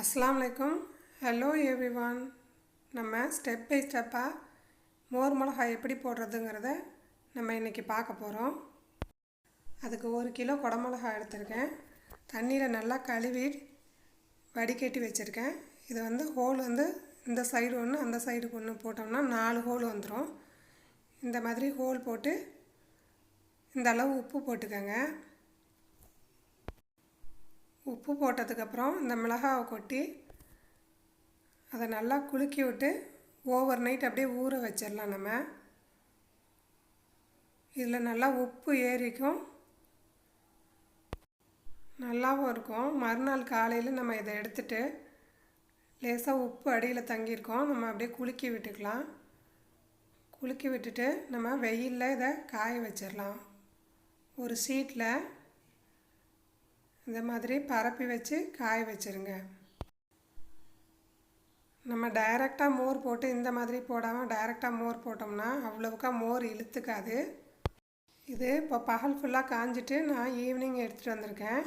அஸ்லாம் அலைக்கும் hello everyone நம்ம ஸ்டெப் பை ஸ்டெப்பாக மோர் மிளகாய் எப்படி போடுறதுங்கிறத நம்ம இன்றைக்கி பார்க்க போகிறோம் அதுக்கு ஒரு கிலோ குடமிளகாய் எடுத்திருக்கேன். தண்ணியில் நல்லா கழுவி வடிகட்டி வச்சுருக்கேன். இது வந்து ஹோல் வந்து இந்த சைடு ஒன்று அந்த சைடுக்கு ஒன்று போட்டோம்னா நாலு ஹோல் வந்துடும் இந்த மாதிரி ஹோல் போட்டு இந்த அளவு உப்பு போட்டுக்கோங்க. உப்பு போட்டதுக்கப்புறம் இந்த மிளகாவை கொட்டி அதை நல்லா குலுக்கி விட்டு ஓவர் நைட் அப்படியே ஊற வச்சிடலாம் நம்ம. இதில் நல்லா உப்பு ஏறிக்கும். நல்லாவும் இருக்கும். மறுநாள் காலையில் நம்ம இதை எடுத்துட்டு லேசாக உப்பு அடியில் தங்கியிருக்கோம். நம்ம அப்படியே குலுக்கி விட்டுக்கலாம். குலுக்கி விட்டுட்டு நம்ம வெயிலில் இதை காய வச்சிடலாம். ஒரு சீட்டில் இந்த மாதிரி பரப்பி வச்சு காய வச்சுருங்க. நம்ம டைரெக்டாக மோர் போட்டு இந்த மாதிரி போடாமல் டைரெக்டாக மோர் போட்டோம்னா அவ்வளவுக்கா மோர் இழுத்துக்காது. இது இப்போ பகல் ஃபுல்லாக காஞ்சிட்டு நான் ஈவினிங் எடுத்துகிட்டு வந்திருக்கேன்.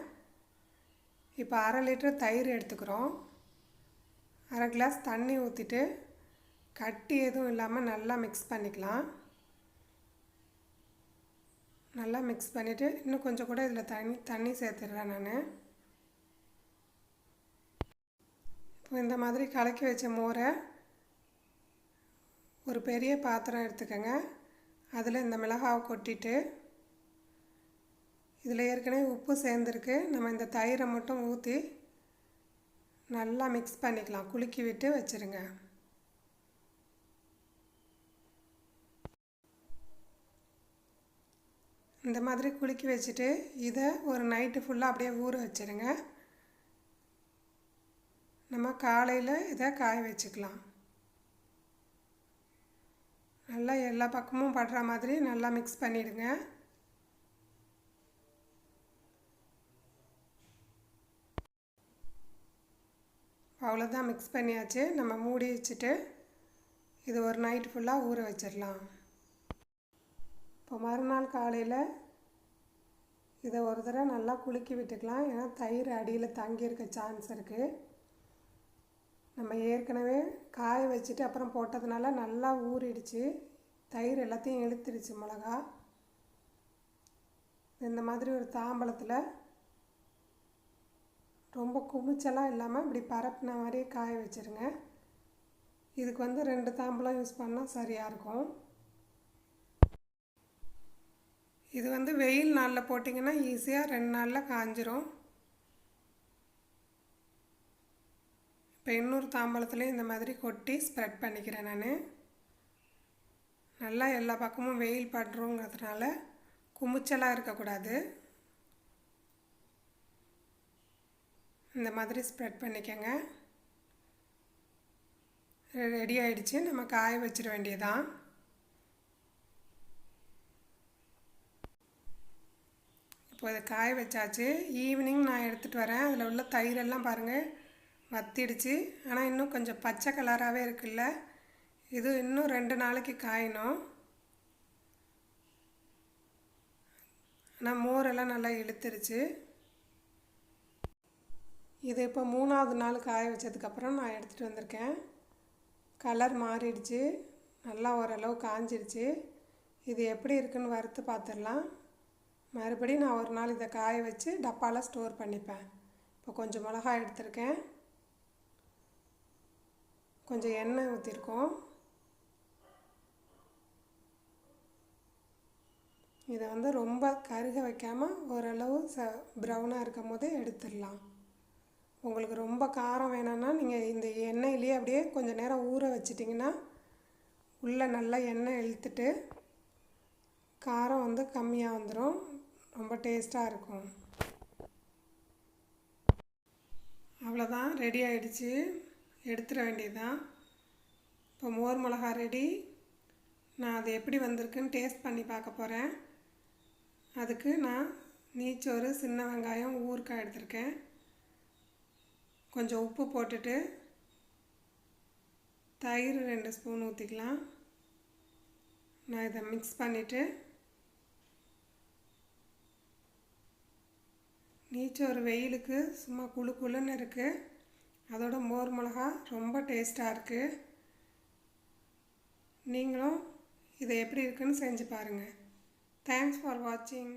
இப்போ அரை லிட்டர் தயிர் எடுத்துக்கிறோம். அரை கிளாஸ் தண்ணி ஊற்றிட்டு கட்டி எதுவும் இல்லாமல் நல்லா மிக்ஸ் பண்ணிக்கலாம். நல்லா மிக்ஸ் பண்ணிவிட்டு இன்னும் கொஞ்சம் கூட இதில் தண்ணி தண்ணி சேர்த்துடுறேன் நான். இப்போ இந்த மாதிரி கலக்கி வச்ச மோரை ஒரு பெரிய பாத்திரம் எடுத்துக்கோங்க. அதில் இந்த மிளகாவை கொட்டிட்டு இதில் ஏற்கனவே உப்பு சேர்ந்துருக்கு. நம்ம இந்த தயிரை மட்டும் ஊற்றி நல்லா மிக்ஸ் பண்ணிக்கலாம். குலுக்கி விட்டு வச்சுருங்க. இந்த மாதிரி குலுக்கி வச்சுட்டு இதை ஒரு நைட்டு ஃபுல்லாக அப்படியே ஊற வச்சுருங்க. நம்ம காலையில் இதை காய வச்சுக்கலாம். நல்லா எல்லா பக்கமும் படுற மாதிரி நல்லா மிக்ஸ் பண்ணிவிடுங்க அவ்வளோதான் மிக்ஸ் பண்ணியாச்சு. நம்ம மூடி வச்சுட்டு இது ஒரு நைட் ஃபுல்லாக ஊற வச்சிடலாம். இப்போ மறுநாள் காலையில் இதை ஒரு தடவை நல்லா குலுக்கி விட்டுக்கலாம். ஏன்னா தயிர் அடியில் தங்கியிருக்க சான்ஸ் இருக்குது நம்ம ஏற்கனவே காய வச்சுட்டு அப்புறம் போட்டதுனால நல்லா ஊறிடுச்சு. தயிர் எல்லாத்தையும் இழுத்துடுச்சு மிளகா. இந்த மாதிரி ஒரு தாம்பழத்தில் ரொம்ப குமிச்செல்லாம் இல்லாமல் இப்படி பரப்பின மாதிரியே காய வச்சுருங்க. இதுக்கு வந்து ரெண்டு தாம்பழம் யூஸ் பண்ணால் சரியாக இருக்கும். இது வந்து வெயில் நாளில் போட்டிங்கன்னா ஈஸியாக ரெண்டு நாளில் காஞ்சிரும். இப்போ இன்னொரு தாம்பலத்துலேயும் இந்த மாதிரி கொட்டி ஸ்ப்ரெட் பண்ணிக்கிறேன் நான். நல்லா எல்லா பக்கமும் வெயில் படுறோங்கிறதுனால குமிச்சலாக இருக்கக்கூடாது. இந்த மாதிரி ஸ்ப்ரெட் பண்ணிக்கோங்க. ரெடி ஆகிடுச்சி நம்ம காய வச்சிட வேண்டியதான் இப்போ இதை காய வச்சாச்சு. ஈவினிங் நான் எடுத்துகிட்டு வரேன். அதில் உள்ள தயிரெல்லாம் பாருங்கள் வத்திடுச்சு. ஆனால் இன்னும் கொஞ்சம் பச்சை கலராகவே இருக்குல்ல. இது இன்னும் ரெண்டு நாளைக்கு காயணும். ஆனால் மோரெல்லாம் நல்லா இழுத்துருச்சு. இது இப்போ மூணாவது நாள் காய வச்சதுக்கப்புறம் நான் எடுத்துகிட்டு வந்திருக்கேன். கலர் மாறிடுச்சு. நல்லா ஓரளவு காஞ்சிடுச்சு இது எப்படி இருக்குன்னு வறுத்து பார்த்துடலாம். மறுபடியும் நான் ஒரு நாள் இதை காய வச்சு டப்பாவில் ஸ்டோர் பண்ணிப்பேன். இப்போ கொஞ்சம் மிளகாய் எடுத்திருக்கேன். கொஞ்சம் எண்ணெய் ஊற்றிருக்கோம் இதை வந்து ரொம்ப கருக வைக்காமல் ஓரளவு ச ப்ரௌனாக இருக்கும் போது எடுத்துடலாம். உங்களுக்கு ரொம்ப காரம் வேணும்னா நீங்கள் இந்த எண்ணெயிலேயே அப்படியே கொஞ்சம் நேரம் ஊற வச்சிட்டிங்கன்னா உள்ளே நல்லா எண்ணெய் இழுத்துட்டு காரம் வந்து கம்மியாக வந்துடும் ரொம்ப டேஸ்ட்டாக இருக்கும். அவ்வளோதான் ரெடி ஆகிடுச்சு எடுத்துட வேண்டியதுதான். இப்போ மோர் மிளகா ரெடி நான் அது எப்படி வந்திருக்குன்னு டேஸ்ட் பண்ணி பார்க்க போகிறேன் அதுக்கு நான் நீச்சோறு சின்ன வெங்காயம் ஊறுக்காய் எடுத்திருக்கேன். கொஞ்சம் உப்பு போட்டுட்டு தயிர் ரெண்டு ஸ்பூன் ஊற்றிக்கலாம் நான் இதை மிக்ஸ் பண்ணிவிட்டு நீச்சோறு வெயிலுக்கு சும்மா குளு குளுன்னு இருக்குது அதோட மோர் மிளகா ரொம்ப டேஸ்ட்டாக இருக்குது நீங்களும் இதை எப்படி இருக்குன்னு செஞ்சு பாருங்கள் தேங்க்ஸ் ஃபார் வாட்சிங்